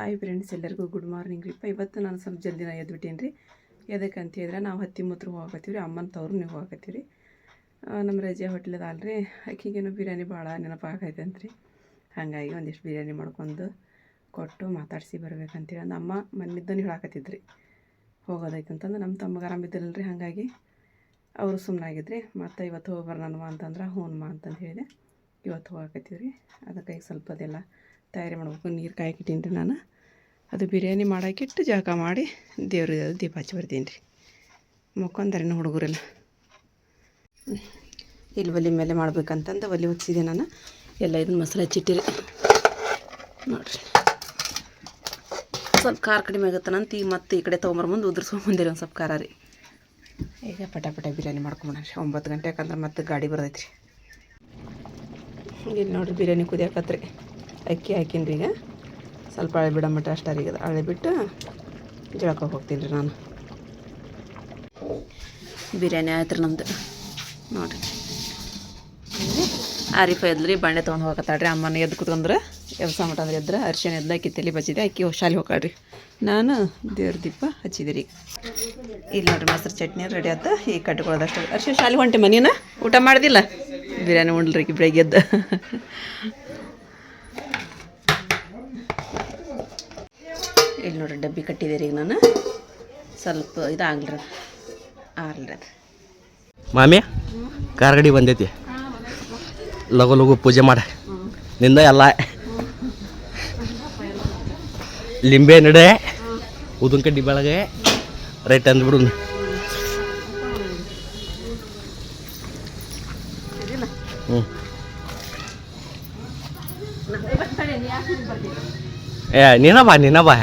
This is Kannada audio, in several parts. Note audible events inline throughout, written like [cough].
ಹಾಯ್ ಫ್ರೆಂಡ್ಸ್ ಎಲ್ಲರಿಗೂ ಗುಡ್ ಮಾರ್ನಿಂಗ್ ರೀಪ್ಪ ಇವತ್ತು ನಾನು ಸ್ವಲ್ಪ ಜಲ್ದಿನ ಎದ್ಬಿಟ್ಟೇನಿ ರೀ ಎದಕ್ಕೆ ಅಂತ ಹೇಳಿದ್ರೆ ನಾವು ಹತ್ತಿ ಮೂತ್ರ ಹೋಗತ್ತೀವಿ ರೀ. ಅಮ್ಮನ ತವ್ರು ನೀವು ಹೋಗಕತ್ತೀವಿ ರೀ. ನಮ್ಮ ರಜೆ ಹೋಟ್ಲದ ಅಲ್ರಿ ಆಕೆಗೇನು ಬಿರಿಯಾನಿ ಭಾಳ ನೆನಪಾಗೈತಂತ್ರಿ ಹಾಗಾಗಿ ಒಂದಿಷ್ಟು ಬಿರಿಯಾನಿ ಮಾಡ್ಕೊಂಡು ಕೊಟ್ಟು ಮಾತಾಡಿಸಿ ಬರ್ಬೇಕಂತೇಳಿ ಅಂದ್ರೆ ಅಮ್ಮ ಮನೆಯಿದ್ದನ್ನು ಹೇಳಾಕತ್ತಿದ್ರಿ. ಹೋಗೋದೈತಂತಂದು ನಮ್ಮ ತಮ್ಮಗೆ ಆರಾಮಿದ್ದಿಲ್ಲ ರೀ. ಹಾಗಾಗಿ ಅವರು ಸುಮ್ಮನಾಗಿದ್ರಿ ಮತ್ತು ಇವತ್ತು ಹೋಗಿ ಬರೋಣ ಅಂತಂದ್ರೆ ಹ್ಞೂನ್ಮಾ ಅಂತಂದು ಹೇಳಿದೆ. ಇವತ್ತು ಹೋಗಾಕತ್ತೀವಿ ರೀ. ಅದಕ್ಕೆ ಈಗ ಸ್ವಲ್ಪ ಅದೆಲ್ಲ ತಯಾರಿ ಮಾಡ್ಬೇಕು, ನೀರು ಕಾಯಕಿಟ್ಟೀನಿ ರೀ ನಾನು. ಅದು ಬಿರಿಯಾನಿ ಮಾಡಾಕಿಟ್ಟು ಜಳಕ ಮಾಡಿ ದೇವ್ರ ದೀಪ ಹಚ್ಚಿ ಬರ್ತೀನಿ ರೀ. ಮುಕ್ಕೊಂದಾರೆ ಹುಡುಗರೆಲ್ಲ. ಇಲ್ಲಿ ಒಲೆ ಮೇಲೆ ಮಾಡ್ಬೇಕಂತಂದು ಒಲೆ ಹೊಚ್ಚಿದೆ ನಾನು. ಎಲ್ಲ ಇದನ್ನ ಮಸಾಲೆ ಹಚ್ಚಿಟ್ಟಿರಿ. ನೋಡಿರಿ. ಸ್ವಲ್ಪ ಖಾರ ಕಡಿಮೆ ಆಗುತ್ತಾನಂತ ಈಗ ಮತ್ತೆ ಈ ಕಡೆ ತೊಗೊಂಬರ್ಬಂದು ಉದುರ್ಸ್ಕೊಂಬಂದಿರಿ ಒಂದು ಸ್ವಲ್ಪ ಖಾರ ರೀ. ಈಗ ಪಟ ಪಟ ಬಿರಿಯಾನಿ ಮಾಡ್ಕೊಂಬಿಡ್ರಿ ಒಂಬತ್ತು ಗಂಟೆ ಯಾಕಂದ್ರೆ ಮತ್ತೆ ಗಾಡಿ ಬರ್ತೈತೆ ರೀ ಇಲ್ಲಿ ನೋಡಿರಿ ಬಿರಿಯಾನಿ ಕುದಿಯಾಕತ್ರಿ. ಅಕ್ಕಿ ಹಾಕಿನ್ರಿ ಈಗ. ಸ್ವಲ್ಪ ಹಳೆ ಬಿಡೋ ಮಟ್ಟ ಅಷ್ಟ ರೀ ಹಳೆ ಬಿಟ್ಟು ಜಳಕ ಹೋಗ್ತೀನಿ ರೀ ನಾನು. ಬಿರಿಯಾನಿ ಆಯ್ತು ರೀ ನಮ್ದು ನೋಡಿರಿ. ಆರಿಫ ಎದ್ರಿ ಬಂಡೆ ತೊಗೊಂಡು ಹೋಗತ್ತಾಳ್ರಿ ಅಮ್ಮನ ಎದ್ದು ಕುತ್ಕೊಂಡ್ರೆ ಎಬ್ಸ ಮಟ ಅಂದ್ರೆ ಎದ್ರೆ ಅರ್ಶಿನ ಎದ್ದು ಅಕ್ಕಿ ತಲೆ ಬಚ್ಚಿದೆ ಅಕ್ಕಿ ಶಾಲೆ ಹೋಗಾಳ್ರಿ ನಾನು ದೇವ್ರ ದೀಪ ಹಚ್ಚಿದಿರಿ. ಇಲ್ಲಿ ನೋಡ್ರಿ ಮೊಸರು ಚಟ್ನಿ ರೆಡಿ ಆಯ್ತು ಈಗ ಕಟ್ಕೊಳ್ಳೋದಷ್ಟು ಅರ್ಶಿನ ಶಾಲೆ ಹೊಂಟೆ ಮನೇನ? ಊಟ ಮಾಡಿದಿಲ್ಲ? ಬಿರಿಯಾನಿ ಉಂಡ್ರಿ ಈಕಿ ಬೆಳಗ್ಗೆ ಎದ್ದು. ಇಲ್ಲಿ ನೋಡ್ರಿ ಡಬ್ಬಿ ಕಟ್ಟಿದೆ ಈಗ ನಾನು. ಸ್ವಲ್ಪ ಇದಾಗ್ಲಿ ಅದು ಆರ್ಲಿ ಅದು. ಮಾಮಿ ಕಾರ್ಗಡಿ ಬಂದೈತಿ. ಲಗು ಲಗು ಪೂಜೆ ಮಾಡ. ನಿಂದ ಎಲ್ಲ. ಲಿಂಬೆ ನಡೆ, ಉದನ್ ಕಡ್ಡಿ ಬೆಳಗ್ಗೆ, ರೈಟ್ ಅಂದ್ಬಿಡು ಹ್ಞೂ ಏ, ನೀನ ಬಾ ನೀನ ಬಾ.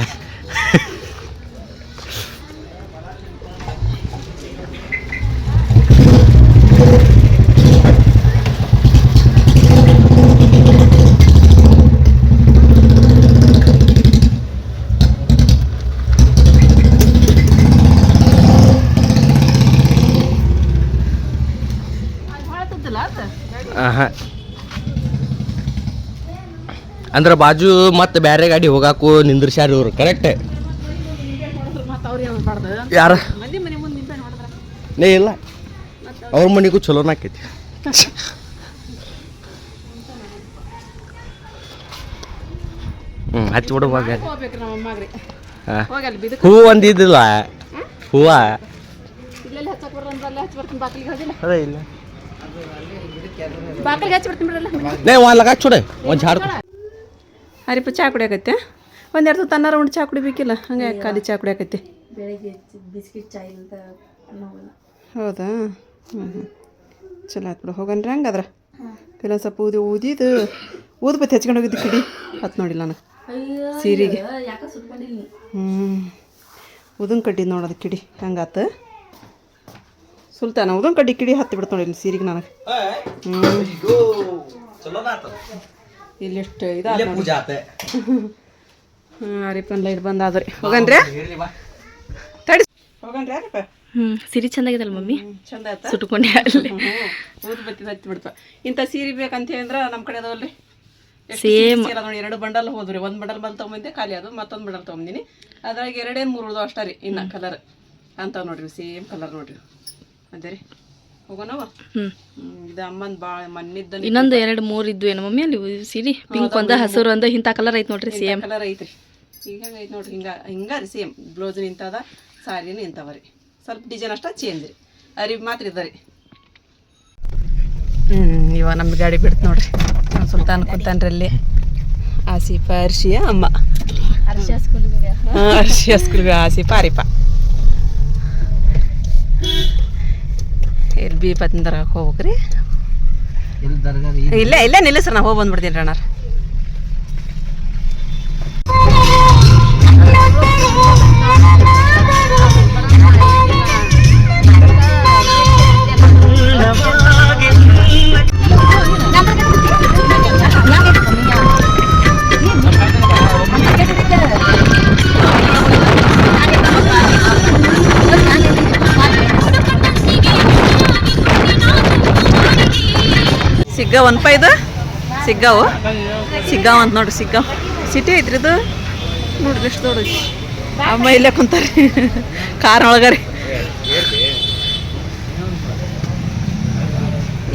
ಅಂದ್ರ ಬಾಜು ಮತ್ತೆ ಬ್ಯಾರೆ ಗಾಡಿ ಹೋಗಾಕು ನಿಂದ್ರಿಸ್ಯಾರ ಇವರು ಕರೆಕ್ಟ್ ಯಾರ? ನೇ ಇಲ್ಲ? ಅವ್ರ ಮನಿಗೂ ಚಲೋನ ಆಕೈತಿ. ಹ್ಞೂ ಹಚ್ಚಿ ಬಿಡು ಹೋಗಿ ಹೂ. ಒಂದಿದ್ದಿಲ್ಲ ಹೂವ. ಅದೇ ಇಲ್ಲ. ಬಾಗಿಲಿಗೆ ಹಚ್ಚಿ ಬಿಡ್ತೀನಿ ಬಿಡ್ರಲ್ಲ ನೇ ಒಂದು ಲಗ ಚೂಡೆ ಒಂದು ಝಾಡ್ ಹರಿಪ ಚಾ ಕುಡಿಯಾಕೈತೆ ಒಂದೆರಡು ತನ್ನಾರ ಉಂಡು ಚಾ ಕುಡಿಬೇಕಿಲ್ಲ. ಹಂಗೆ ಖಾಲಿ ಚಾ ಕುಡಿಯಾಕೈತಿ ಬೆಳಗ್ಗೆ ಬಿಸ್ಕಿಟ್ ಚಾಯ್ ಅಂತ ಹೌದಾ? ಹ್ಞೂ ಹ್ಞೂ ಚಲೋ ಆಯ್ತು ಬಿಡು. ಹೋಗನ್ರಿ ಹಂಗಾದ್ರೆ ಕೆಲವೊಂದು ಸ್ವಲ್ಪ ಊದಿ ಊದಿದು ಊದು ಬತ್ತಿ ಹಚ್ಕೊಂಡು ಹೋಗಿದ್ದು ಕಿಡಿ. ಹತ್ತು ನೋಡಿಲ್ಲ ನಾನು. ಸೀರೆಗೆ. ಹ್ಞೂ ಉದನ್ ಕಡ್ಡಿ ನೋಡೋದು ಕಿಡಿ. ಹಂಗಾತು ಸುಲ್ತಾನ ಉದನ್ ಕಡ್ಡಿ ಕಿಡಿ ಹತ್ತಿ ಬಿಡ್ತು ನೋಡಿ ಇಲ್ಲಿ ಸೀರೆಗೆ ನನಗೆ. ಹ್ಞೂ ಇಲ್ಲಿ ಎಷ್ಟು ಇದಾದ ನೋಡಿ. ಪೂಜಾ ಆತೆ. ಅರಿಪನ್ ಲೈಟ್ ಬಂದಾದ್ರಿ. ಹೋಗನ್ರಿ. ತಡಿ ಹೋಗನ್ರಿ ಅರಿಪ ಹ್ಞೂ ಸಿರಿ ಚಂದಾಗಿದಲ್ಲ ಮಮ್ಮಿ? ಚಂದ ಆಯ್ತಾ? ಸುಟ್ಕೊಂಡೆ ಅಲ್ಲಿ. ಊದ್ ಬತ್ತಿ ಹತ್ತಿ ಬಿಡ್ತ. ಇಂಥ ಸೀರೆ ಬೇಕಂತ ಹೇಳಿದ್ರೆ ನಮ್ಮ ಕಡೆ ಅದಾವಲ್ರಿ. ಸೇಮ್ ನೋಡಿ ಎರಡು ಬಂಡಲ್ ಹೋದ್ರಿ. ಒಂದು ಬಂಡಲ್ ಬಂದು ತೊಗೊಂಬಂದೆ ಖಾಲಿ ಅದು. ಮತ್ತೊಂದು ಬಂಡಲ್ ತೊಗೊಂಬಂದಿನಿ. ಅದ್ರಾಗ ಎರಡೇ ಮೂರು ಉಳ್ದು ಅಷ್ಟ ರೀ ಇನ್ನ ಕಲರ್ ಅಂತ ನೋಡ್ರಿ ಸೇಮ್ ಕಲರ್ ನೋಡ್ರಿ. ಅದೇ ರೀ. ಹೋಗೋಣವ ಇದು ಅಮ್ಮನ ಭಾಳ ಮಣ್ಣಿದ್ದ ಇನ್ನೊಂದು ಎರಡು ಮೂರು ಇದ್ವು ಏನು ಮಮ್ಮಿ ಅಲ್ಲಿ ಸೀರಿ ಪಿಂಕ್ ಒಂದ ಹಸಿರು ಒಂದ ಇಂಥ ಕಲರ್ ಐತೆ ನೋಡ್ರಿ ಸೇಮ್ ಕಲರ್ ಐತ್ರಿ. ಈಗ ಐತೆ ನೋಡ್ರಿ ಹಿಂಗ ಹಿಂಗ ರೀ ಸೇಮ್ ಬ್ಲೌಸ್ ನಿಂತದ ಸಾರಿನೂ ಇಂಥವ ರೀ. ಸ್ವಲ್ಪ ಡಿಸೈನ್ ಅಷ್ಟ ಚೇಂಜ್ ರೀ. ಅರಿ ಮಾತ್ರ ಇದ ಹ್ಮ್ ಹ್ಞೂ ಇವ ನಮ್ದು ಗಾಡಿ ಬಿಡ್ತು ನೋಡ್ರಿ. ಸುಲ್ತಾನ್ ಕುಂತಾನ್ರಿ ಅಲ್ಲಿ. ಆಸಿಫ ಅರ್ಷಿಯ ಅಮ್ಮ. ಅರ್ಷಿಯ ಸ್ಕೂಲ್ ಅರ್ಷಿಯ ಸ್ಕೂಲ್ ಸ್ಕೂಲ್ಗೆ ಆಸಿಫ ಆರಿಫ. ಬಿ ಪತ್ತಂದ್ರ ಹೋಗ್ರಿ ಇಲ್ಲೇ ಇಲ್ಲೇ ನಿಲ್ಲಿಸ್ರಿ ನಾ ಹೋಗಿ ಬಂದ್ಬಿಡ್ತೀನಿ ರೀ ಅಣ್ಣಾರ. ಸಿಗ್ಗಾವ್ ಅನ್ಪ ಇದು? ಸಿಗ್ಗಾವು? ಸಿಗ್ಗಾವ್ ಅಂತ ನೋಡ್ರಿ ಸಿಗ್ಗಾವ್. ಸಿಟಿ ಐತ್ರಿ ಇದು? ನೋಡ್ರಿ ಎಷ್ಟು ದೊಡ್ಡ ಅಮ್ಮ ಇಲ್ಲೇ ಕುಂತಾರೆ. ಕಾರ್ ಒಳಗರಿ.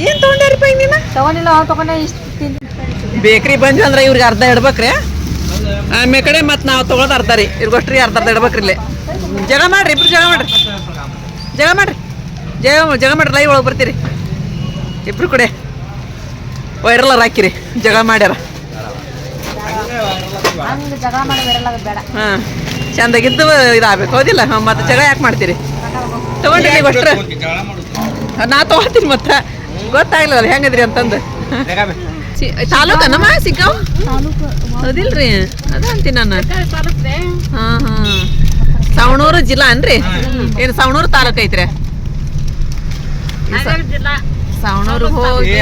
ಏನು ತೊಗೊಂಡ್ಯಾರಿಪ್ಪ ಈಗ ನೀನು? ತಗೊಂಡಿಲ್ಲ ಅವ್ನು ತಗೊಂಡೆ ಇಷ್ಟು ಬೇಕ್ರಿ ಬಂದ್ವಿ ಅಂದ್ರೆ ಇವ್ರಿಗೆ ಅರ್ಧ ಇಡ್ಬೇಕ್ರಿ. ಆಮೇಲೆ ಕಡೆ ಮತ್ತೆ ನಾವು ತೊಗೊಳೋದು ಅರ್ಧ ರೀ. ಇವ್ರಿಗೋಷ್ಟ್ರಿ ಅರ್ಧ ಅರ್ಧ ಇಡ್ಬೇಕ್ರಿ ಇಲ್ಲೇ. ಜಗ ಮಾಡ್ರಿ ಇಬ್ರು ಜಗ ಮಾಡ್ರಿ. ಜಗ ಮಾಡ್ರಿ. ಜಗ ಜಗ ಮಾಡ್ರಿ ಲೈವ್ ಒಳಗೆ ಬರ್ತೀರಿ. ಇಬ್ರು ಕಡೆ. ವೈರಲ್ ಹಾಕಿರಿ ಜಗ ಮಾಡ್ಯಾರ. ಹಾಂ ಚಂದಾಗಿದ್ದು ಇದಾಗಬೇಕು ಹೌದಿಲ್ಲ? ಹಾಂ ಮತ್ತೆ ಜಗ ಯಾಕೆ ಮಾಡ್ತೀರಿ? ತಗೊಂಡ್ರಿ ನೀವು ಅಷ್ಟ್ರ. ನಾ ತಗೋತೀನಿ ಮತ್ತೆ ಗೊತ್ತಾಗ್ಲಿಲ್ಲ ಹೆಂಗದ್ರಿ ಅಂತಂದು. ತಾಲೂಕನಮ್ಮ ಸಿಗ್ಗಾವ್ ಹೌದಿಲ್ರಿ? ಅದ ಅಂತೀನಿ ನಾನು. ಹಾಂ ಹಾಂ. ಸವಣೂರು ಜಿಲ್ಲಾ ಅನ್ರಿ? ಏನು ಸವಣೂರು ತಾಲೂಕು ಐತ್ರಿ ಸವಣವ್ರಿಗೆ ಹೋಗಿ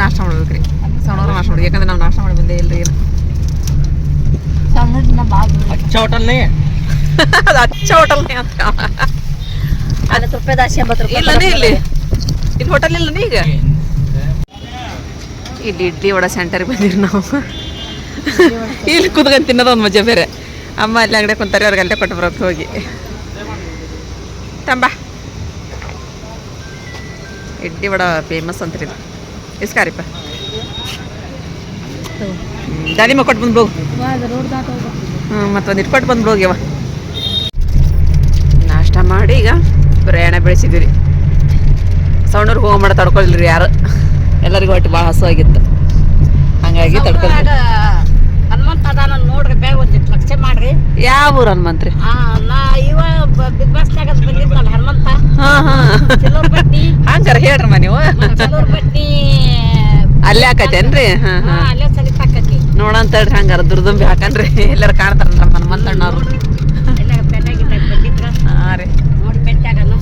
ನಾಷ್ಟ ಮಾಡ್ಬೇಕ್ರಿ. ಸಣ್ಣವರು ನಾಷ್ಟ ಮಾಡ್ಬೇಕು. ಯಾಕಂದ್ರೆ ನಾವು ನಾಷ್ಟ ಮಾಡಿ ಬಂದೇ ಇಲ್ರಿ ಅಚ್ಚ ಹೋಟಲ್ ಅದು ಅಚ್ಚ ಹೋಟೆಲ್ನೇ ಅದು ತುಪ್ಪದ ಆಸೆ ಇಲ್ಲನೇ ಇಲ್ಲಿ. ಇಲ್ಲಿ ಹೋಟೆಲ್ ಇಲ್ಲನೇ ಈಗ? ಇಲ್ಲಿ ಇಡ್ಲಿ ವಡ ಸೆಂಟರ್ಗೆ ಬಂದಿರಿ ನಾವು. [laughs] ಇಲ್ಲಿ ಕುತ್ಕೊಂಡು ತಿನ್ನೋದು ಒಂದು ಮಜಾ ಬೇರೆ. ಅಮ್ಮ ಅಲ್ಲಿ ಅಂಗಡಿ ಕುಂತಾರೆ ಅವ್ರಿಗೆ ಅಲ್ಲೇ ಕೊಟ್ಟು ಬರೋಕೆ ಹೋಗಿ. ತಂಬಾ. ಇಡ್ಲಿ ವಡ ಫೇಮಸ್ ಅಂತ್ರಿ ಇದು. ಇಸ್ಕಾರಿಪ್ಪ ದಾಳಿಮ ಕೊಟ್ಟು ಬಂದು ಹೋಗು ಹೋಗ್ಬೇಕು. ಹ್ಞೂ ಮತ್ತೊಂದು ಇಟ್ಕೊಟ್ಟು ಬಂದು ಹೋಗ್ಯವ ನಾಷ್ಟ ಮಾಡಿ ಈಗ ಪ್ರಯಾಣ ಬೆಳೆಸಿದ್ವಿ ರೀ ಸೌಂಡವ್ರಿಗೆ ಹೋಗೋ ಮಾಡ ರೀ ಯಾರು. ಎಲ್ಲರಿಗೂ ಒಟ್ಟು ಭಾಳ ಹಸುವಾಗಿತ್ತು. ಹಂಗಾಗಿ ತಡ್ಕೊಳ್ಳಿ ಹನುಮಂತ ಅದಾನ ನೋಡ್ರಿ ಬೇಗ ಒಂದು ಲಕ್ಷ ಮಾಡ್ರಿ. ಯಾವ ಊರು ಹನುಮಂತ್ರಿ? ಆ, ನಾ ಇವ ಬಿಗ್ ಬಾಸ್ನಾಗ ಬಂದಿರ್ತಾನ ಹನುಮಂತ ಹಾ ಹಾ. ಕೆಲವ್ರ ಬಟ್ಟಿ ಹಂಗಾರ ಹೇಳ್ರಮ್ಮ ನೀವು. ಕೆಲವ್ರ ಬಟ್ಟಿ ಅಲ್ಲೇ ಹಾಕತ್ತೇನ್ರಿ? ಹಾಂ ಹಾ, ಅಲ್ಲೇ ಸರಿತಾಕತಿ ನೋಡಂತ ಹೇಳ್ರಿ ಹಂಗಾರ ದುರ್ದುಂಬಿ ಹಾಕನ್ರಿ. ಎಲ್ಲಾರು ಕಾಣ್ತಾರ ನಮ್ಮ ಹನುಮಂತಣ್ಣವ್ರು ಎಲ್ಲ ಪೆಟ್ಟ ಗಿಟ್ಟ ಬಂದಿದ್ರ ಹಾಂ ರೀ. ನೋಡಿ ಪೆಟ್ಟಾಗನು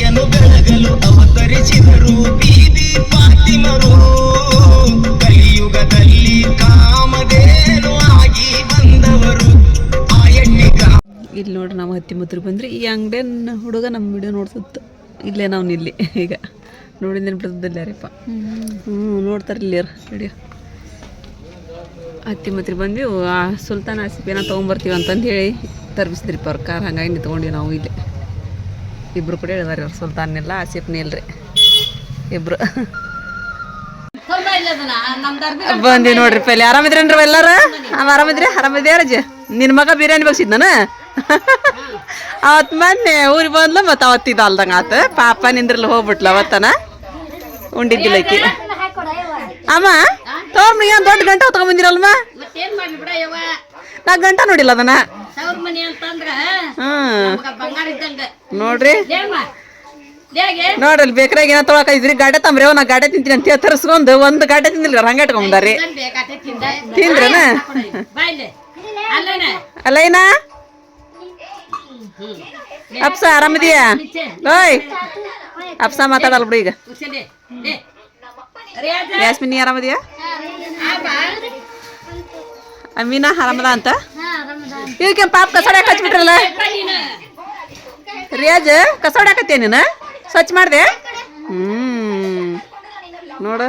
ಚಲೋ ಬೆಳಗಲು ಅವತರಿಸಿದರು. ಬೀದಿ ಫಾತಿಮರು ನೋಡ್ರಿ, ನಾವು ಹತ್ತಿ ಮುದ್ರ ಬಂದ್ರಿ. ಈ ಅಂಗಡಿಯನ್ನ ಹುಡುಗ ನಮ್ಮ ವಿಡಿಯೋ ನೋಡ್ಸುತ್ತ ಇಲ್ಲೇ ನಾವು ನಿಲ್ಲಿ. ಈಗ ನೋಡಿ ನೆನ್ಬಿಡ್ತದಿಲ್ಲ ರೀಪ್ಪ ಹ್ಞೂ ನೋಡ್ತಾರೆ ಇಲ್ಲಿ ವಿಡಿಯೋ ಹತ್ತಿ ಮುತ್ರಿ ಬಂದ್ವಿ. ಆ ಸುಲ್ತಾನ್ ಆಸಿಪೇನ ಏನೋ ತೊಗೊಂಬರ್ತೀವಿ ಅಂತಂದು ಹೇಳಿ ತರ್ಬಿಸಿದ್ರಿಪ್ಪ ಅವ್ರ ಕಾರ್. ಹಂಗಾಗಿ ನಿಂತ್ಕೊಂಡ್ವಿ ನಾವು ಇಲ್ಲಿ. ಇಬ್ರು ಕೂಡ ಹೇಳಿದಾರೆ ಅವ್ರು ಸುಲ್ತಾನೆಲ್ಲ ಆಸಿಫ್ನೇ ಇಲ್ರಿ. ಇಬ್ರು. ಬಂದಿ ನೋಡ್ರಿ ಪೆಲೆ ಆರಾಮಿದ್ರೇನ್ರಿ ಎಲ್ಲಾರ? ಆರಾಮಿದ್ರಿ? ಆರಾಮಿದ್ಯಾ ರಜೆ? ನಿನ್ನ ಮಗ ಬಿರಿಯಾನಿ ಬಗ್ಸಿದ್ನ [laughs] ಅವತ್ ಮೊನ್ನೆ ಊರಿಗೆ ಬಂದ್ಲು ಮತ್ತೆ ಅವತ್ತಿದ ಅಲ್ದಂಗ ಆತ. ಪಾಪ ನಿಂದ್ರಲ್ಲಿ ಹೋಗ್ಬಿಟ್ಲ ಅವತ್ತನ. ಉಂಡಿದ್ದಿಲ್ಲ ಆಕಿ ಅಮ್ಮ ತೋರ್ಮ ಏನ್ ದೊಡ್ಡ ಗಂಟೆ ಹೊತ್ಕೊಂಡ್ ಬಂದಿರಲ್ಮ ನಾ ಗಂಟ ನೋಡಿಲ್ಲ ಅದನ್ನ. ಹ್ಮ್. ನೋಡ್ರಿ. ನೋಡ್ರಿ ಬೇಕ್ರಾಗ ಏನ ತೊಳಕ ಇದ್ರಿ ಗಾಡೆ ತಂಬ್ರಿ ನಾ ಗಾಡೆ ತಿಂತೀನಿ ಅಂತ ತರಿಸ್ಕೊಂಡು ಒಂದು ಗಾಡೆ ತಿಂದಿಲ್ಲ ಹಂಗೆ ಇಟ್ಕೊಂಬಂದಾರಿ ತಿಂದ್ರನ? ಅಲ್ಲೈನಾ ಅಪ್ಸ ಆರಾಮಿದೀಯಾ? ಓಯ್. ಅಪ್ಸ ಮಾತಾಡಲ್ಲ ಬಿಡು ಈಗ. ಯಾಸ್ಮಿನಿ ಆರಾಮದಿಯಾ? ಅಮೀನಾ ಆರಾಮದ ಅಂತ? ಈಗ ಪಾಪ ಕಸಡ ಹಚ್ಬಿಟ್ರಲ್ಲ ನೀನು ರಿಯಾಜ್ ಕಸಡ ಹಾಕತ್ತೇ ನೀನು? ಸ್ವಚ್ಛ ಮಾಡಿದೆ? ಹ್ಮ್. ನೋಡು.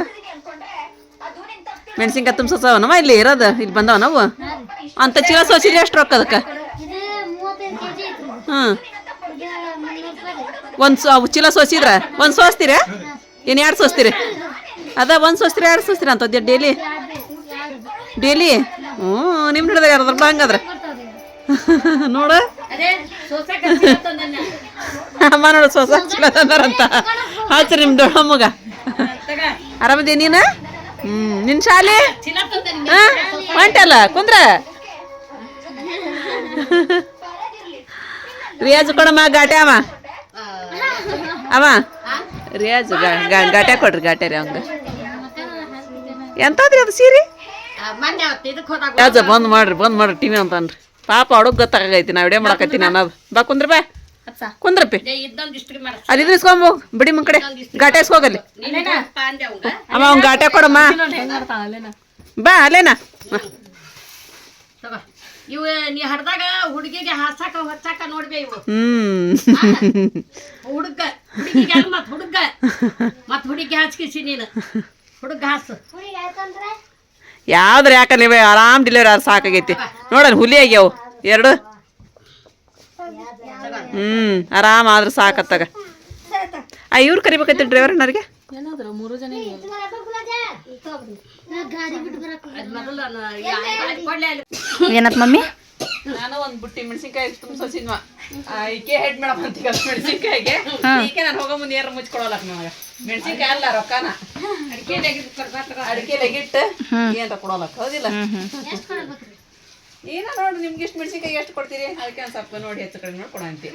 ಮೆಣಸಿನ್ಕಾಯಿ ತುಂಬಿಸೋಸವನವ ಇಲ್ಲಿ ಇರೋದು ಇಲ್ಲಿ ಬಂದವ ನಾವು ಅಂತ ಚೀಲ ಸೋಸಿದ್ರೆ ಎಷ್ಟು ರೊಕ್ಕ ಅದಕ್ಕೆ? ಹ್ಞೂ ಒಂದು ಸೊ ಚೀಲ ಸೋಸಿದ್ರ? ಒಂದು ಸೋಸ್ತೀರ? ಏನು ಎರಡು ಸೋಸ್ತೀರಿ. ಅದ ಒಂದು ಸೋಸ್ತೀರಿ ಎರಡು ಸೋಸ್ತೀರ ಅಂತ ಡೇಲಿ? ಡೇಲಿ? ಹ್ಞೂ ನಿಮ್ಮ ಹಿಡಿದ್ರೆ ಯಾರಾದ್ರ ಹಂಗಾದ್ರೆ [laughs] ನೋಡು. ಅಮ್ಮ ನೋಡು ಸೋಸ ಚೀಲ ತಂದಾರಂತ ಹಚ್ರಿ ನಿಮ್ಮ ದೊಡ್ಡಮ್ಮಗ ಆರಾಮದಿ ನೀನು? ಹ್ಞೂ ನಿನ್ನ ಶಾಲೆ? ಹಾಂ ಹೊಂಟಲ್ಲ ಕುಂದ್ರ? [laughs] ರಿಯಾಜ್ ಕೊಡಮ್ಮ ಗಾಟೆ ಅವ. ಅವ. ರಿಯಾಜ್ ಗಾಟೆ ಕೊಡ್ರಿ ಗಾಟೆ ರೀ ಅವಂಗ. ಎಂತದ್ರಿ ಅದು ಸೀರೆ? ಮೊನ್ನೆ ಅವತ್ತು ಇದಕ್ಕೆ ಹೋದಾಗ ಯಾಜ ಬಂದ್ ಮಾಡ್ರಿ ಬಂದ್ ಮಾಡ್ರಿ ಟಿವಿ ಅಂತನ್ರಿ ಪಾಪ ಹುಡುಗ ಗೊತ್ತಾಗೈತಿ ನಾ ವಿಡಿಯೋ ಮಾಡಕತ್ತೀನಿ ಅನ್ನೋದು. ಬಾ ಕುಂದ್ರ ಬಾ. ಕುಂದ್ರಪ್ಪಿ. ಅಲ್ಲಿ ಇಸ್ಕೊಂಬೋ ಬಿಡಿ ಮನ್ ಕಡೆ. ಗಾಟೆ ಇಸ್ಕೋಗಲ್ಲಿ ಅಮ್ಮ ಅವ್ನ್ ಗಾಟೆ ಕೊಡಮ್ಮ ಬಾ ಅಲ್ಲೇನಾ? ಇವು ನೀ ಹಡ್ದಾಗ ಹುಡುಗಿಗೆ ಹಾಸಾಕ ಹೊಚ್ಚಾಕ ನೋಡ್ಬೇ ಇವು. ಹುಡುಗ ಹುಡುಗಿಗೆ ಅಲ್ಲ ಮತ್ ಹುಡುಗ. ಮತ್ ಹುಡುಗಿ ಹಚ್ಕಿಸಿ ನೀನು. ಹುಡುಗ ಹಾಸು. ಯಾವ್ದ್ರ ಯಾಕ ನೀವೇ ಆರಾಮ್ ಡಿಲಿವರಿ ಆದ್ರೆ ಸಾಕಾಗೈತಿ. ನೋಡನ್ ಹುಲಿ ಆಗ್ಯಾವು. ಎರಡು. ಹ್ಮ್ ಆರಾಮ್ ಆದ್ರೆ ಸಾಕತ್ತಾಗ. ಆ ಇವ್ರು ಕರಿಬೇಕೈತಿ ಡ್ರೈವರ್ ನನಗೆ ಏನಾದ್ರು ಮೂರು ಜನ ಏನತ್ ಮಮ್ಮಿ? ನಾನು ಒಂದ್ ಬುಟ್ಟಿ ಮೆಣಸಿನ್ಕಾಯಿ ತುಂಬಿಸಿದ್ವ ಈಕೆ ಹೆಡ್ ಮೇಡಮ್ ಅಂತ ಮೆಣಸಿನ್ಕಾಯಿಗೆ. ಈಕೆ ನಾನು ಹೋಗೋ ಮುಂದೆ ಏನಾರ ಮುಚ್ಕೊಳಲ್ಲ ನನಗೆ ಮೆಣಸಿನ್ಕಾಯಿ ಅಲ್ಲ ರೊಕ್ಕನ. ಅಡಿಕೆ ಲಗಿಟ್ಟು ಏನ್ರ ಕೊಡೋಲ್ಲ ಹೌದಿಲ್ಲ? ಏನ ನೋಡಿ ನಿಮ್ಗೆ ಎಷ್ಟು ಮೆಣಸಿನ್ಕಾಯಿ ಎಷ್ಟು ಕೊಡ್ತೀರಿ? ಅದಕ್ಕೆ ಒಂದು ಸ್ವಲ್ಪ ನೋಡಿ ಹೆಚ್ಚು ಕಡಿಮೆ ನೋಡಿ ಕೊಡಂತಿ.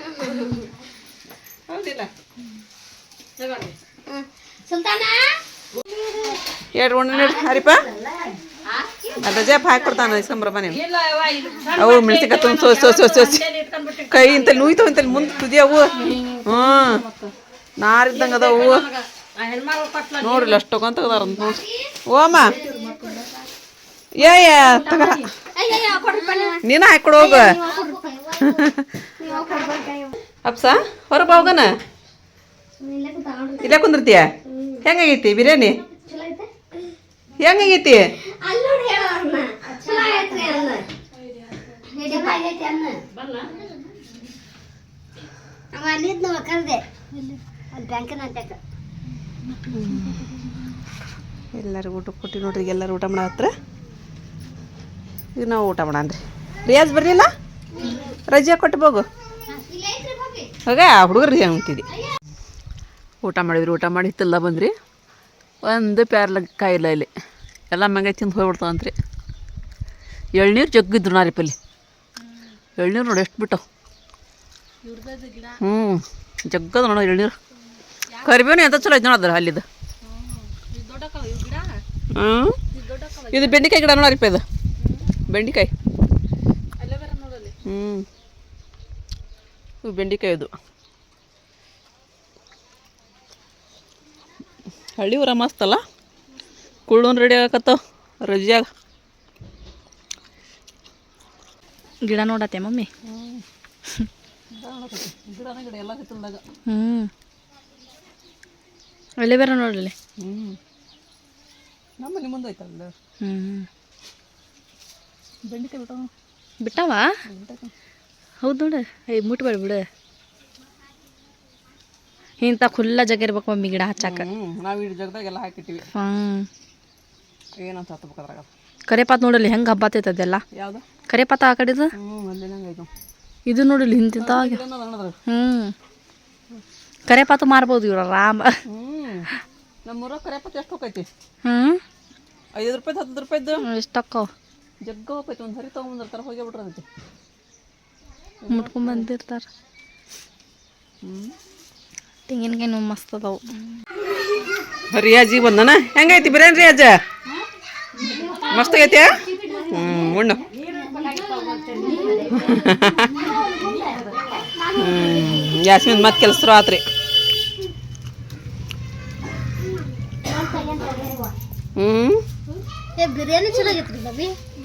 ಹೌದಿಲ್ಲ? ಹೌದಿಲ್ಲ ಎರಡು ಉಂಡೆ ನೋಡಿ ಹರಿಪ? ರಜಾ ಹಾಕಿ ಕೊಡ್ತಾನ ಇಸ್ಕೊಂಬರಪ್ಪ ನೀನು. ಅವು ಮೆಣಸಿನ್ಕಾಯಿ ತುಂಬ ಸೋ ಸೋ ಸೋ ಸೋಸಿ. ಕೈ ಇಂತಲ್ಲಿ ನುಯ್ತಾವ, ಇಂತಲ್ಲಿ ಮುಂದೆ ತುದಿ ಅವು. ಹ್ಞೂ. ನಾರಿದ್ದಂಗೆ ಅದಾವು ನೋಡ್ರಿ ಅಷ್ಟು ತಗೊಂತ ಅದಾರ ನೋಡ್ರಿ. ಓಮ್ಮ ಏ ತಗೋ. ನೀನ ಹಾಕೊಡು ಹೋಗ. ಅಪ್ಸ, ಹೊರಗೆ ಹೋಗನ. ಇಲ್ಲೇ ಕುಂದಿರ್ತೀಯ? ಹೆಂಗಾಗೈತಿ ಬಿರಿಯಾನಿ? ಹೆಂಗಾಗೈತಿ? ಎಲ್ಲರಿಗೂ ಊಟ ಕೊಟ್ಟಿ ನೋಡ್ರಿ ಎಲ್ಲರೂ ಊಟ ಮಾಡತ್ರ? ಈಗ ನಾವು ಊಟ ಮಾಡಣ್ರಿ ರಿಯಾಜ್ ಬರಲಿಲ್ಲ? ರಜೆ ಕೊಟ್ಟು ಹೋಗು ಹೋಗ ಹುಡುಗರು ಅಂತಿದ್ದಿ ಊಟ ಮಾಡಿದ್ರಿ, ಊಟ ಮಾಡಿ ಹಿತ್ತಲ್ಲ ಬಂದ್ರಿ? ಒಂದು ಪ್ಯಾರ್ಲ ಕಾಯಿಲ್ಲ ಇಲ್ಲಿ ಎಲ್ಲ ಮಂಗ ತಿಂದು ಹೋಗ್ಬಿಡ್ತಾವಂತ್ರಿ. ಎಳ್ನೀರು ಜಗ್ಗಿದ್ರು ನಾರಿ ಪಲ್ಲಿ. ಎಳ್ನೀರು ನೋಡಿ ಎಷ್ಟು ಬಿಟ್ಟವು. ಹ್ಞೂ ಜಗ್ಗದ ನೋಡೋ ಎಳ್ನೀರು. ಕರಿಬೇವು ಎಂತ ಚಲೋ ಐತೆ ನೋಡಿದ್ರೆ ಅಲ್ಲಿದ್ದು ಹ್ಞೂ ಇದು ಬೆಂಡೆಕಾಯಿ ಗಿಡ ನೋಡ್ರಿಪ್ಪ ಇದು. ಬೆಂಡೆಕಾಯಿ. ಹ್ಞೂ ಬೆಂಡೆಕಾಯಿ ಇದು. ಹಳ್ಳಿ ಊರ ಮಸ್ತಲ್ಲ ಕುಳ್ಳೂನ್ ರೆಡಿ ಆಗಕತ್ತಾವ ರಜಿಯಾಗ ಗಿಡ ನೋಡತ್ತೆ ಮಮ್ಮಿ? ಗಿಡನ ಗಿಡ ಎಲ್ಲ ಹಿತ್ತಲ್ದಾಗ ಹ್ಞೂ ಅಲ್ಲೇ ಬೇರೆ ನೋಡಲಿ. ಹ್ಞೂ ನಮ್ಮನೆ ಮುಂದೆ ಐತಲ್ಲ ಹ್ಞೂ ಬೆಂಡೆಕಾಯಿ ಬಿಟ್ಟಾವ? ಬಿಟ್ಟಾವ? ಹೌದು ನೋಡು. ಏಯ್ ಮುಟ್ಬೇಡ ಬಿಡು. ಇಂಥ ಖುಲ್ಲ ಜಾಗ ಇರ್ಬೇಕು ಮಮ್ಮಿ ಗಿಡ ಹಚ್ಚಾಕ. ಹ್ಞೂ ನಾವು ಇಡೀ ಜಗದಾಗ ಎಲ್ಲ ಹಾಕಿಟ್ಟಿವಿ. ಹ್ಞೂ ಏನಂತ ಹತ್ಬೇಕು ಅದ್ರಾಗ ಕರೆಪಾತ್ ನೋಡಲಿ ಹೆಂಗೆ ಹಬ್ಬ ಅದೆಲ್ಲ? ಯಾವುದು? ಕರೆಪಾತ ಆ ಕಡೆದು? ಹ್ಞೂ ಆಯ್ತು. ಇದು ನೋಡಲಿ ಹಿಂತಿಂತ ಹ್ಮ್ ಕರೆಪಾತ ಹ್ಞೂ ಕರೆಪಾತು ಮಾರ್ಬೋದು ಇವ್ರ ರಾಮ ನಮ್ಮೂರ ಕರೆಪತ್ತು ಎಷ್ಟು ಹೋಗೈತಿ ಹ್ಞೂ ಐದು ರೂಪಾಯ್ದು ಹತ್ತು ರೂಪಾಯ್ದು? ಎಷ್ಟಕ್ಕವ ಜಗ್ಗ ಹೋಗೈತಿ ಒಂದು ಸರಿ ತೊಗೊಂಬಂದಿರ್ತಾರೆ ಹೋಗಿ ಬಿಟ್ರಂತೆ. ಮುಟ್ಕೊಂಡ್ ಬಂದಿರ್ತಾರೆ. ತೆಂಗಿನಕಾಯಿ ಮಸ್ತ್ ಅದಾವು. ರಿಯಾಜಿ ಬಂದನ? ಹೆಂಗೈತಿ ಬಿರಿಯಾನಿ ರಿಯಾಜ ಮಸ್ತ್ ಆಗೈತಿ ಹ್ಞೂ ಉಣ್ಣು. ಹ್ಞೂ ಯಾಸ್ಮಿನ್ ಮತ್ತೆ ಕೆಲಸರು ಆತ್ರಿ.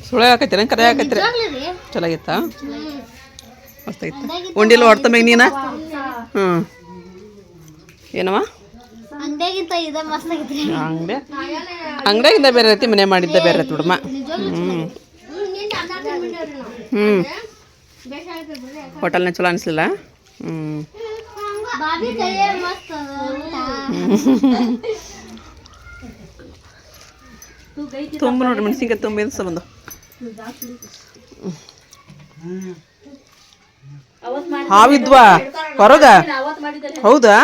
ಸುಳ್ಳು ಹಾಕೈತಿ ಕರೆ ಹಾಕೈತ್ರಿ ಚಲೋ ಆಗೈತಾ ಮಸ್ತ್ ಆಗೈತ ಉಂಡಿಲ್ಲ ಹೊಡ್ತ ಮ್ಯಾಗ ನೀನ? ಹ್ಞೂ ಏನವ ಅಂಗಡಿ? ಅಂಗಡಿಯಾಗಿಂದ ಬೇರೆ ಐತಿ ಮನೆ ಮಾಡಿದ್ದ ಬೇರೆ ಐತಿ ಬಿಡಮ್ಮ. ಹ್ಞೂ ಹ್ಞೂ ಹೋಟೆಲ್ನ ಚಲೋ ಅನಿಸ್ಲಿಲ್ಲ? ಹ್ಞೂ ತುಂಬ ನೋಡ್ರಿ ಮೆಣಸಿನ್ಕಾಯಿ ತುಂಬ ಏನು ಸಂಬಂಧ ಹಾವಿದ್ವಾ? ಹೊರಗ? ಹೌದಾ?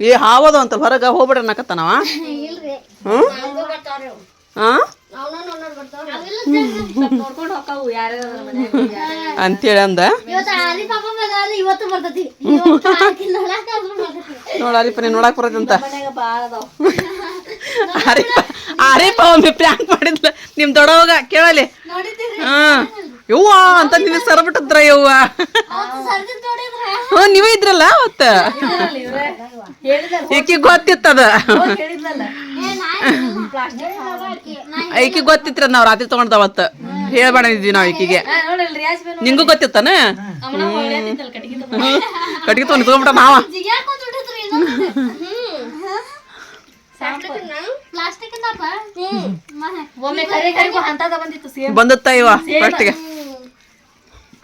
ಏ ಹಾವದು ಅಂತ ಹೊರಗೆ ಹೋಗ್ಬೇಡ ಅನ್ನಕತ್ತನವ ಇಲ್ರಿ. ಹ್ಞೂ ಹಾಂ ಅಂತೇಳಿ ಅಂದ? ಇವತ್ತು ಆರಿ ಪಾಪ ಬಂದಾಲ ಇವತ್ತು ಬರ್ತೈತಿ ಇವತ್ತು ಆಕಿನ್ ನೋಡಾಕ ಅವ್ರು ಬರ್ತೈತಿ ನೋಡ ಅರಿಪ ನೀನು ನೋಡಕ್ ಬರತ್ತಂತ ಅರಿಪ ಅರಿಪ ಒಮ್ಮೆ ಪ್ರ್ಯಾಂಕ್ ಮಾಡಿದ್ಲ. ನಿಮ್ ದೊಡ್ಡವಾಗ ಕೇಳಲಿ? ಹಾ. ಯವ್ವ ಅಂತ ನೀವು ಸರಬಿಟ್ಟಿದ್ರ ಯವ್ವ? ಹ ಹ್ಞೂ ನೀವೇ ಇದ್ರಲ್ಲ ಅವತ್ತ ಈಕಿ ಗೊತ್ತಿತ್ತದ? ಈಕಿ ಗೊತ್ತಿತ್ರ ನಾವ್ ರಾತ್ರಿ ತಗೊಂಡ್ ಅವತ್ತ ಹೇಳ್ಬೇಡ ಇದ್ವಿ ನಾವ್ ಈಕಿಗೆ. ನಿಂಗೂ ಗೊತ್ತಿತ್ತನ? ಕಟ್ಟಿಗೆ ತಗೊಂಡ್ ತಗೊಂಡ್ಬಿಟ್ಟ ನಾವ ಬಂದತ್ತ ಇವ ಇದೊಂದು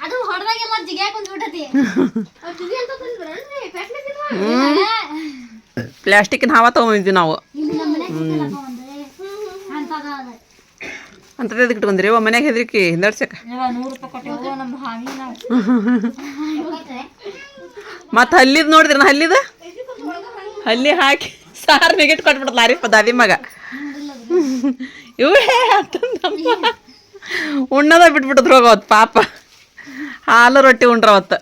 ಅದು ಹೊಡೆದಾಗೆಲ್ಲ ಜಿಗ್ಯಾಕ್ ಪ್ಲಾಸ್ಟಿಕ್ಕಿನ ಹಾವ ತಗೊಂಡಿದ್ವಿ ನಾವು. ಅಂತ ನಮ್ಮ ಮನೆಗೆ ಅಂತದ ಅದ. ಅಂತದೇ ಇದಕ್ಕೆ ಇಟ್ಕೊಂಡ್ರಿ. ಅವ ಮನ್ಯಾಗ ಹೆದ್ರಿಕಿ ಹಿಂದಡ್ಸಕ ಮತ್ತ ಹಲ್ಲಿದ್ ನೋಡಿದ್ರಿ ನಾ ಹಲ್ಲಿದ? ಹಲ್ಲಿ ಹಾಕಿ ಸಾರ್ ನೆಗೆಟ್ ಲಾರಿ ಪ ದಾದಿ ಮಗ. ಇವೇ ಅಂತಂದಮ್ಮ. ಉಣ್ಣದ ಬಿಟ್ಬಿಟ್ಟಿದ್ರು ಹೋಗೋತ್ ಪಾಪ. ಹಾಲು ರೊಟ್ಟಿ ಉಂಡ್ರ ಅವತ್ತು.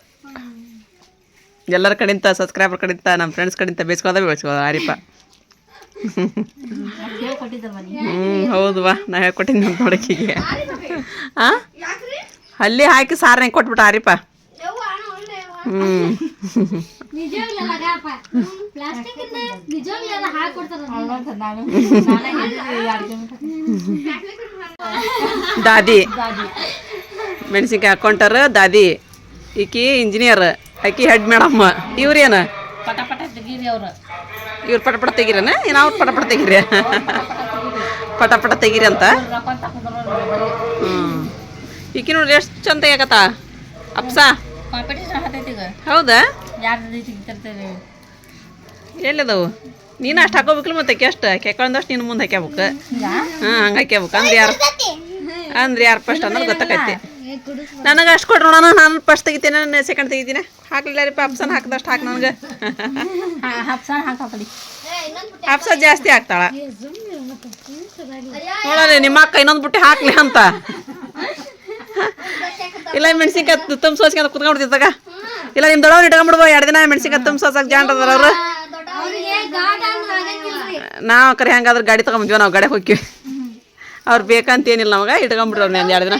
ಎಲ್ಲರ ಕಡೆಯಿಂದ ಸಬ್ಸ್ಕ್ರೈಬರ್ ಕಡೆಯಿಂದ ನಮ್ಮ ಫ್ರೆಂಡ್ಸ್ ಕಡೆಯಿಂದ ಬೇಸ್ಕೋದ ಬೇಸ್ಕೋದ ಆರಿಪ ಹ್ಞೂ ಹೌದು ವಾ, ನಾ ಹೇಳ್ಕೊಟ್ಟಿನಿ ಅಂತ ನೋಡಕ್ಕಿಗೆ ಹಾಂ ಅಲ್ಲಿ ಹಾಕಿ ಸಾರನೇ ಕೊಟ್ಬಿಟ್ಟ ಆರಿಪ ದಾದಿ. ಮೆಣಸಿನ್ಕಾಯಿ ಹಾಕೊಂಟಾರ ದಾದಿ. ಈಕಿ ಇಂಜಿನಿಯರ್ ಆಕಿ ಹೆಡ್ ಮೇಡಮ್ ಇವ್ರೇನ ಇವ್ರು ಪಟ ಪಟ ಏನ ಏನು ಅವ್ರು ಪಟ ಪಟ ತೆಗೀರಿ? ಪಟ ಪಟ ತೆಗೀರಿ ಅಂತ? ಹ್ಞೂ ಈಕಿ ನೋಡ್ರಿ ಎಷ್ಟು ಚಂದ ಯಾಕತ್ತ ಅಪ್ಸ? ಕಾಂಪಿಟೇಷನ್ ಹತ್ತೈತಿ ಈಗ. ಹೌದಾ? ಯಾರು ಸಿಗ್ತಿರ್ತೇವೆ ಎಲ್ಲಿದವು? ನೀನು ಅಷ್ಟು ಹಾಕೋಬೇಕಲ್ಲ ಮತ್ತೆ ಎಷ್ಟು ಕೆಕ್ಕೊಂದಷ್ಟು ನೀನು ಮುಂದೆ ಹಾಕ್ಯಾಬೇಕು? ಹಾಂ? ಹಂಗೆ ಹಾಕ್ಯಾಬೇಕು. ಅಂದ್ರೆ ಯಾರು ಅಂದ್ರೆ ಯಾರು ಫಸ್ಟ್ ಅಂದ್ರೆ ಗೊತ್ತಾಕೈತಿ ನನಗೆ ಅಷ್ಟು ಕೊಡ್ರಿ ನೋಡೋಣ ನಾನು ಫಸ್ಟ್ ತೆಗಿತೀನಿ ನಾನು ಸೆಕೆಂಡ್ ತೆಗಿತೀನಿ. ಹಾಕ್ಲಿಲ್ಲ ರೀ ಅಪ್ಸನ್ ಹಾಕಿದಷ್ಟು ಹಾಕಿ ನನಗೆ. ಅಪ್ಸ ಜಾಸ್ತಿ ಹಾಕ್ತಾಳ. ನೋಡಲ್ಲ ನಿಮ್ಮ ಅಕ್ಕ ಇನ್ನೊಂದು ಬುಟ್ಟಿ ಹಾಕ್ಲಿ ಅಂತ. ಇಲ್ಲ ಮೆಣಸಿನ್ಕಾಯಿ ತುಂಬ ಸೋಸ್ಕೊಂಡ್ ಕುತ್ಕೊಂಡ್ಬಿಡ್ತಿತ್ತಾಗ ಇಲ್ಲ ನಿಮ್ಮ ದೊಡ್ಡವ್ರು ಇಟ್ಕೊಂಡ್ಬಿಡ್ಬೋ ಎರಡು ದಿನ ಮೆಣಸಿನ್ಕಾಯಿ ತುಂಬ ಸೋಸಕ್ಕೆ ಜಾಂಡ್ರದಾರ ಅವರು. ನಾವು ಕರೆ ಹಂಗಾದ್ರೆ ಗಾಡಿ ತಗೊಂಬಂದ್ವಿ ನಾವು ಗಾಡಿ ಹೋಗ್ತೀವಿ. ಅವ್ರು ಬೇಕಂತ ಏನಿಲ್ಲ ನಮಗೆ ಇಟ್ಕೊಂಬಿಡ್ರಿ ಅವ್ರನ್ನ ಒಂದು ಎರಡು ದಿನ.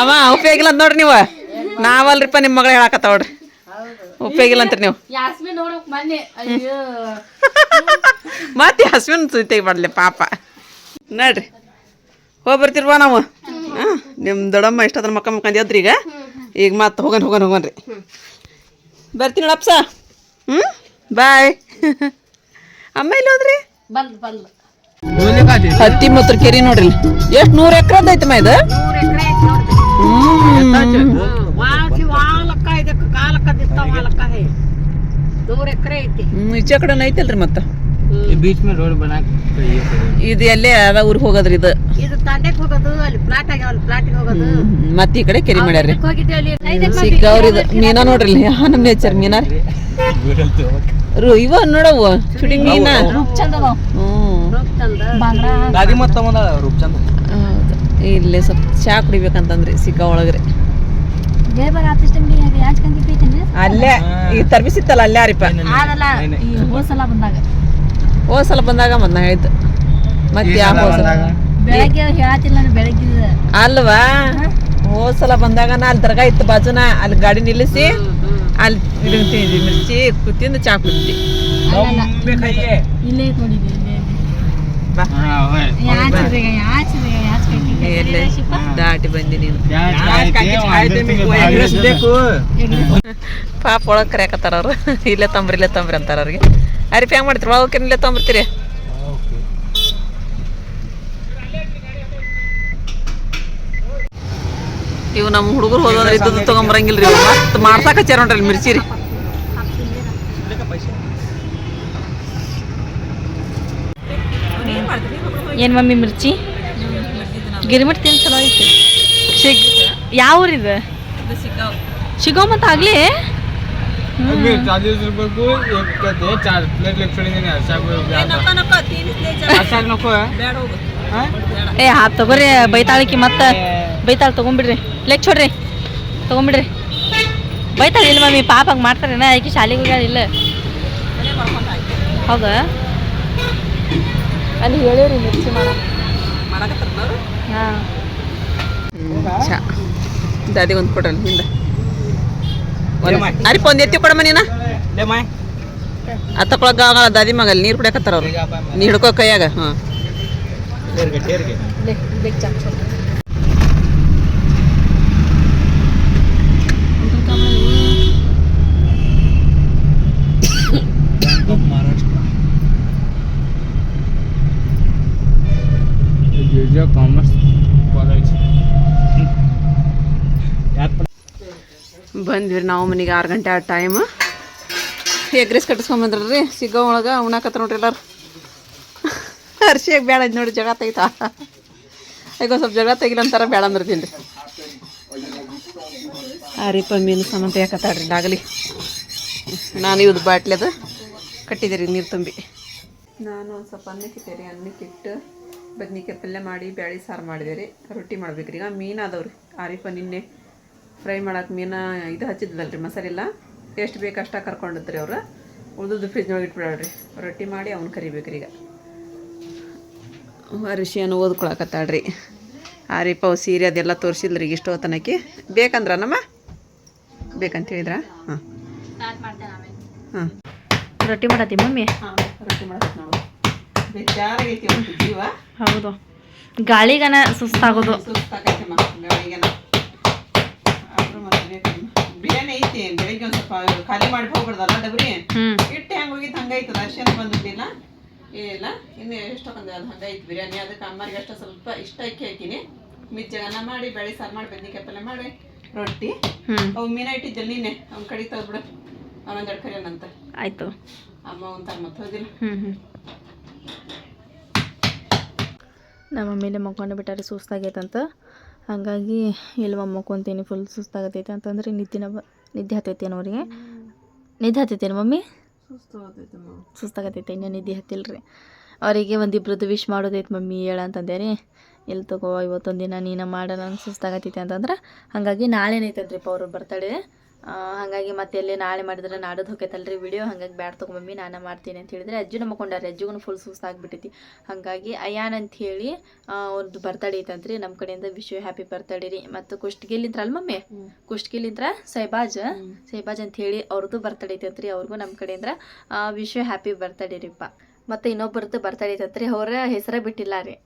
ಅವ ಉಪಯೋಗ ಇಲ್ಲ ನೋಡ್ರಿ ನೀವು. ನಾವಲ್ರಿಪ್ಪ ನಿಮ್ಮ ಮಗಳು ಹೇಳಕತ್ತಾವ ನೋಡ್ರಿ. ಉಪಯೋಗ ಇಲ್ಲ ಅಂತೀರಿ ನೀವು? ಯಾಸ್ಮಿನ್ ನೋಡಕ್ ಮೊನ್ನೆ ಅಯ್ಯೋ. ಮತ್ತೆ ಹಸ್ವಿನ ಸುದ್ದಿ ಮಾಡಲಿ ಪಾಪ. ನಡ್ರಿ ಹೋಗಿ ಬರ್ತಿರ್ವ ನಾವು. ಹಾಂ ನಿಮ್ಮ ದೊಡ್ಡಮ್ಮ ಇಷ್ಟದ್ರ ಮಕ್ಕ ಮುಖಂದು ಎದ್ರಿ ಈಗ ಈಗ ಮತ್ತೆ ಹೋಗೋಣ ಹೋಗೋಣ ಹೋಗನ್ರಿ ಬರ್ತೀನಿ ಅಪ್ಸ. ಹ್ಞೂ ಬಾಯ್. ಅಮ್ಮ ಇಲ್ಲ ಹೋದ್ರಿ? ಬಂದ್ ಬಂದ್. ಹತ್ತಿ ಮತ್ತು ಕೆರಿ ನೋಡ್ರಿ ಎಷ್ಟು ನೂರು ಎಕರೆ ಐತಮ್ಮ ಇದು? ವಾಸಿ ಐತಿ. ಹ್ಮ್ ಈಚೆ ಕಡೆ ಐತಲ್ರಿ ಮತ್ತ? ಬೀಚ್ ಮೇಲೆ ರೋಡ್ ಬನಾಕ್ ಇದು ಎಲ್ಲೇ ಅದ ಊರಿಗೆ ಹೋಗೋದ್ರಿ ಇದು? ಇದು ತಾಂಡೆಕ್ ಹೋಗೋದು ಅಲ್ಲಿ ಪ್ಲಾಟ್ ಆಗ್ಯಾವ ಅಲ್ಲಿ ಪ್ಲಾಟಿಗೆ ಹೋಗೋದು. ಮತ್ತೆ ಈ ಕಡೆ ಕೆರಿ ಮಾಡ್ಯಾರ್ರಿ. ಹೋಗಿದ್ದೆ ಅಲ್ಲಿ. ಸಿಕ್ಕವ್ರಿ ಇದು. ಮೀನಾ ನೋಡ್ರಿ ಇಲ್ಲಿ. ಹಾ ನಮ್ಮ ನೇಚರ್ ಮೀನಾ? ರೀ ರು ಇವ ನೋಡವು ಶೂಟಿಂಗ್ ಮೀನಾ? ರೂಪಚಂದ ಗಾಡಿ ಮತ್ತೆ ತಗೊಂಡಾಳ ರೂಪಚಂದ ಇಲ್ಲೇ ಸ್ವಲ್ಪ ಚಾ ಕುಡಿಬೇಕಂತಂದ್ರಿ ಸಿಕ್ಕ ಒಳಗ್ರಿ. ಜೈ ಬರ ಆಫೀಸ್ ಟೈಮ್ ಯಾಚ್ ಕಂಗಿ ಅಲ್ಲೇ ಈ ತರ್ಬಿಸಿತ್ತಲ್ಲ ಅಲ್ಲೇ ರೀಪ ಆದಲ್ಲ ಈ ಹೋಸಲ ಬಂದಾಗ. ಹೋಸಲ ಬಂದಾಗ ಹೇಳಿದ್ದು ಮತ್ತೆ ಯಾವ ಹೋಸಲ ಬೆಳಗ್ಗೆ ಅಲ್ವಾ? ಹೋಸಲ ಬಂದಾಗ ನಾ ಅಲ್ಲಿ ದರ್ಗಾ ಇತ್ತು ಬಾಜುನ ಅಲ್ಲಿ ಗಾಡಿ ನಿಲ್ಲಿಸಿ ಅಲ್ಲಿ ತಿಂದಿದ್ವಿ ಮಿರ್ಚಿ ಕುತ್ತಿಂದ ಚಾ ಕುಡಿದ್ವಿ. ಇಲ್ಲೇ ಬಾ. ದಾಟಿ ಬಂದಿ ನೀನು. ಪಾಪ ಒಳಗೆ ಕರೆಯಕತ್ತಾರ ಅವರು. ಇಲ್ಲೇ ತಂಬ್ರಿ ಇಲ್ಲೇ ತಂಬ್ರಿ ಅಂತಾರ ಅವ್ರಿಗೆ. ಅರಿಪಿ ಹೆಂಗೆ ಮಾಡ್ತೀರಿ? ಒಳಗೆ ಇಲ್ಲೇ ತಂಬ್ರಿ ಇವು ನಮ್ಮ ಹುಡುಗರು ಹೋದ್ರೆ ಇದ್ದದ್ದು ತಗೊಂಬರಂಗಿಲ್ರಿ ಮತ್ತೆ ಮಾಡ್ಸಾಕ ಹಚ್ಚಾರ ನೋಡ್ರಿ ಮಿರ್ಚಿ ರೀ. ಏನು ಮಮ್ಮಿ ಮಿರ್ಚಿ? ಗಿರ್ಮಿಟ್ ತಿನ್ ಚಲೋ ಐತಿ. ಶಿಗ್ ಯಾವ ಊರಿ ಇದು ಸಿಗೋ ಮತ್ತೆ ಆಗ್ಲಿ? ಏ ಹಾ? ತಗೋರಿ ಬೈತಾಳಿಕಿ ಮತ್ತೆ. ಬೈತಾಳ ತಗೊಂಬಿಡ್ರಿ. ಲೆಕ್ ಹೊಡ್ರಿ ತಗೊಂಬಿಡ್ರಿ. ಬೈತಾಳ ಇಲ್ಲ ಮಮ್ಮಿ ಪಾಪ ಹಂಗೆ ಮಾಡ್ತಾರೇನ ಆಕೆ ಶಾಲೆಗೆ ಹೋಗ್ಯಾಳ ಇಲ್ಲ. ಹೌದಾ? ಅಲ್ಲಿ ಹೇಳಿವ್ರಿ ಮಿರ್ಚಿ ಮಾಡ ಮಾಡಕತ್ತಾರ ದಾದಿ ಒಂದು ಕೊಡ್ರಲ್ಲ ಹಿಂದೆ. ಅರಿ ಒಂದು ಎತ್ತಿ ಕೊಡಮ್ಮ ನೀನ? ಅತ್ತ ಕೊಳಗ ದಾದಿ ಮಗಲ್ ನೀರು ಕುಡಿಯಕತ್ತಾರ ಅವ್ರು. ನೀ ಹಿಡ್ಕೋ ಕೈಯಾಗ ಹಾಂ ಬಂದ್ವಿ ರೀ, ನಾವು ಮನೆಗೆ ಆರು ಗಂಟೆ ಆ ಟೈಮ್ ಎಗ್ ರೈಸ್ ಕಟ್ಟಿಸ್ಕೊಂಬಂದ್ರಿ ಸಿಗೋ ಒಳಗೆ ಉಣಾಕತ್ತ ನೋಡ್ರಿ ಎಲ್ಲರು. ಹರ್ಷಿಯಾಗ ಬೇಡ ನೋಡಿ ಜಗ ತೆಗಿತಾ. ಈಗ ಸ್ವಲ್ಪ ಜಗ ತೆಗಿಲ್ಲ ಅಂತಾರ ಬೇಡ ಅಂದ್ರೆ ತಿನ್ರಿ ಆ ರೀಪ ಮೀನು ಸಮಂತ ಯಾಕತ್ತಾಡ್ರಿ ಡಾಗಲಿ. ನಾನು ಇವ್ದು ಅದು ಕಟ್ಟಿದ್ದೀರಿ ನೀರು ತುಂಬಿ. ನಾನು ಒಂದು ಸ್ವಲ್ಪ ಅನ್ನಕ್ಕಿತ್ತೆ ರೀ ಅನ್ನಕ್ಕಿಟ್ಟು ಬದ್ನಿಕಾಯಿ ಪಲ್ಯ ಮಾಡಿ, ಬ್ಯಾಳಿ ಸಾರು ಮಾಡಿದೆ ರೀ, ರೊಟ್ಟಿ ಮಾಡ್ಬೇಕ್ರಿ. ಈಗ ಮೀನು ಅದಾವ್ರಿ ಆರಿಪ ನಿನ್ನೆ. ಫ್ರೈ ಮಾಡಕ್ಕೆ ಮೀನು ಇದು ಹಚ್ಚಿದ್ದಲ್ರಿ ಮಸಾಲೆಲ್ಲ ಮಸಾಲೆ ಎಲ್ಲ. ಎಷ್ಟು ಬೇಕು ಅಷ್ಟ ಕರ್ಕೊಂಡಿದ್ರಿ ಅವ್ರು. ಉಳಿದು ಫ್ರಿಜ್ನೊಳಗೆ ಇಟ್ಬಿಡಲ್ರಿ ರೊಟ್ಟಿ ಮಾಡಿ ಅವ್ನು ಕರಿಬೇಕ್ರಿ ಈಗ. ಅರಿಶಿಯನ್ನು ಓದ್ಕೊಳಕತ್ತಾಳ್ರಿ. ರೀ ಅವು ಸೀರೆ ಅದೆಲ್ಲ ತೋರಿಸಿದ್ರಿ ಇಷ್ಟು ಹೊತ್ತನಕ್ಕೆ ಬೇಕಂದ್ರ ನಮ್ಮ ಬೇಕಂತ ಹೇಳಿದ್ರ? ಹಾಂ. ಹಾಂ. ರೊಟ್ಟಿ ಮಾಡತ್ತಿ ಮಮ್ಮಿ? ಹಾಂ ರೊಟ್ಟಿ ಜೀವ. ಹೌದು. ಗಾಳಿಗನ ಸುಸ್ತಾಗೋದು. ಸುಸ್ತಾಗತ್ತೆ ಗಾಳಿಗನ. ಬಿರಿಯಾನಿ ಐತಿ ಬೆಳಿಗ್ಗೆ ಒಂದ್ ಸ್ವಲ್ಪ ಖಾಲಿ ಮಾಡಿ ಹೋಗ್ಬಿಡ್ದಲ್ಲ ಡಬ್ರಿ? ಹ್ಮ್. ಹೆಂಗ್ ಹೋಗಿ ಹೋಗಿತ್ತು ಹಂಗಾಯ್ತದ ಅರ್ಶಿನ ಬಂದಿದ್ದಿಲ್ಲ ಏನಿಲ್ಲ ಇನ್ನು ಎಷ್ಟೊಂದು ಅದು ಹಂಗೈತಿ ಬಿರಿಯಾನಿ. ಅದಕ್ಕೆ ಅಮ್ಮರಿಗೆ ಅಷ್ಟೇ ಸ್ವಲ್ಪ ಇಷ್ಟ ಅಕ್ಕಿ ಹಾಕಿನಿ ಮಿಜ್ಜಗನ ಮಾಡಿ ಬೆಳೆ ಸಾರು ಮಾಡಿ ಬದ್ನಿಕಾಯಿ ಪಲ್ಯ ಮಾಡಿ ರೊಟ್ಟಿ. ಅವ್ ಮೀನ ಇಟ್ಟಿದ್ದಿಲ್ಲ ನೀನೆ ಅವ್ನ ಕಡೆ ತೆಗ್ದ್ಬಿಡು ಅವನೊಂದೆರಡು ಕರಿಯೋಣಂತ ಆಯ್ತು. ಅಮ್ಮ ಒಂಥರ ಮತ್ತೆ ಹೋದಿಲ್ಲ ನಮ್ಮ ಮಮ್ಮಿನೇ ಮಕ್ಕೊಂಡು ಬಿಟ್ಟಾರೆ ಸುಸ್ತಾಗೈತಂತ ಹಾಗಾಗಿ ಇಲ್ಲಿ ಮಕ್ಕೊಂತೀನಿ ಫುಲ್ ಸುಸ್ತಾಗತೈತೆ ಅಂತಂದ್ರೆ ನಿದ್ದಿನ ಬ ನಿದ್ದೆ ಹತ್ತೈತೆ ಅವ್ರಿಗೆ ನಿದ್ದೆ ಹತ್ತೈತೇನು ಮಮ್ಮಿ? ಸುಸ್ತಾಗತೈತೆ ಇನ್ನೂ ನಿದ್ದೆ ಹತ್ತಿಲ್ರಿ. ಅವರಿಗೆ ಒಂದಿಬ್ರದ್ದು ವಿಶ್ ಮಾಡೋದೈತೆ ಮಮ್ಮಿ ಹೇಳ ಅಂತಂದೆ ರೀ ಎಲ್ಲಿ ತಗೋ ಇವತ್ತೊಂದು ದಿನ ನೀನು ಮಾಡೋಣ ಸುಸ್ತಾಗತೈತೆ ಅಂತಂದ್ರೆ. ಹಾಗಾಗಿ ನಾಳೆನೈತಂತ್ರಿ ಅವ್ರ ಬರ್ತಡೇ ಹಾಗಾಗಿ ಮತ್ತೆ ಎಲ್ಲಿ ನಾಳೆ ಮಾಡಿದ್ರೆ ನಾಡೋದು ಹೋಗೈತಲ್ರಿ ವಿಡಿಯೋ ಹಾಗಾಗಿ ಬ್ಯಾಡ್ ತಗೋ ಮಮ್ಮಿ ನಾನು ಮಾಡ್ತೀನಿ ಅಂತ ಹೇಳಿದ್ರೆ ಅಜ್ಜು ನಮ್ಮಕೊಂಡಾರೆ ಅಜ್ಜಿಗೂ ಫುಲ್ ಸುಸ್ತಾಗ್ಬಿಟ್ಟೈತಿ ಹಾಗಾಗಿ ಅಯ್ಯಾನ್ ಅಂತ ಹೇಳಿ ಅವ್ರದ್ದು ಬರ್ತಡೇ ಐತಂತ್ರಿ ನಮ್ಮ ಕಡೆಯಿಂದ ವಿಶ್ವ ಹ್ಯಾಪಿ ಬರ್ತಡೇ ರೀ. ಮತ್ತು ಕುಷ್ಟಗಿಲಿಂತ್ರಲ್ಲ ಮಮ್ಮಿ? ಕುಷ್ಟಗಿಲಿಂತ್ರ ಸೈಬಾಜ್? ಸೈಬಾಜ್ ಅಂತ ಹೇಳಿ ಅವ್ರದ್ದು ಬರ್ತಡೇ ಐತಂತ್ರಿ ಅವ್ರಿಗೂ ನಮ್ಮ ಕಡೆಯಿಂದ ವಿಶ್ವ ಹ್ಯಾಪಿ ಬರ್ತಡೇ ರೀಪ್ಪ. ಮತ್ತು ಇನ್ನೊಬ್ಬರದ್ದು ಬರ್ತಡೇ ಐತಂತ್ರಿ ಅವ್ರ ಹೆಸರೇ ಬಿಟ್ಟಿಲ್ಲ ರೀ.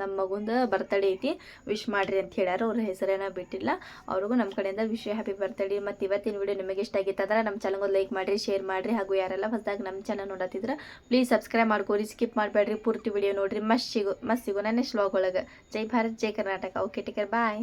ನಮ್ಮ ಮಗುಂದ ಬರ್ತಡೇ ಐತಿ. ವಿಶ್ ಮಾಡ್ರಿ ಅಂತ ಹೇಳ್ಯಾರ. ಅವ್ರ ಹೆಸರೇನ ಬಿಟ್ಟಿಲ್ಲ. ಅವ್ರಿಗೂ ನಮ್ಮ ಕಡೆಯಿಂದ ವಿಶ್ ಹ್ಯಾಪಿ ಬರ್ತಡೇ ಮತ್ತು ಇವತ್ತಿನ ವಿಡಿಯೋ ನಿಮಗೆ ಇಷ್ಟ ಆಗಿತ್ತಂದ್ರೆ ನಮ್ಮ ಚಾನಲ್ಗೆ ಲೈಕ್ ಮಾಡಿರಿ ಶೇರ್ ಮಾಡಿರಿ. ಹಾಗೂ ಯಾರೆಲ್ಲ ಹೊಸದಾಗಿ ನಮ್ಮ ಚಾನಲ್ ನೋಡತ್ತಿದ್ರೆ ಪ್ಲೀಸ್ ಸಬ್ಸ್ಕ್ರೈಬ್ ಮಾಡ್ಕೋರಿ. ಸ್ಕಿಪ್ ಮಾಡಬೇಡ್ರಿ ಪೂರ್ತಿ ವಿಡಿಯೋ ನೋಡಿರಿ. ಮಸ್ತ್ ಸಿಗು ಮಸ್ತ್ ಸಿಗು ಶ್ಲಾಗ್ ಒಳಗೆ. Jai Bharat, Jai Karnataka. Okay take care bye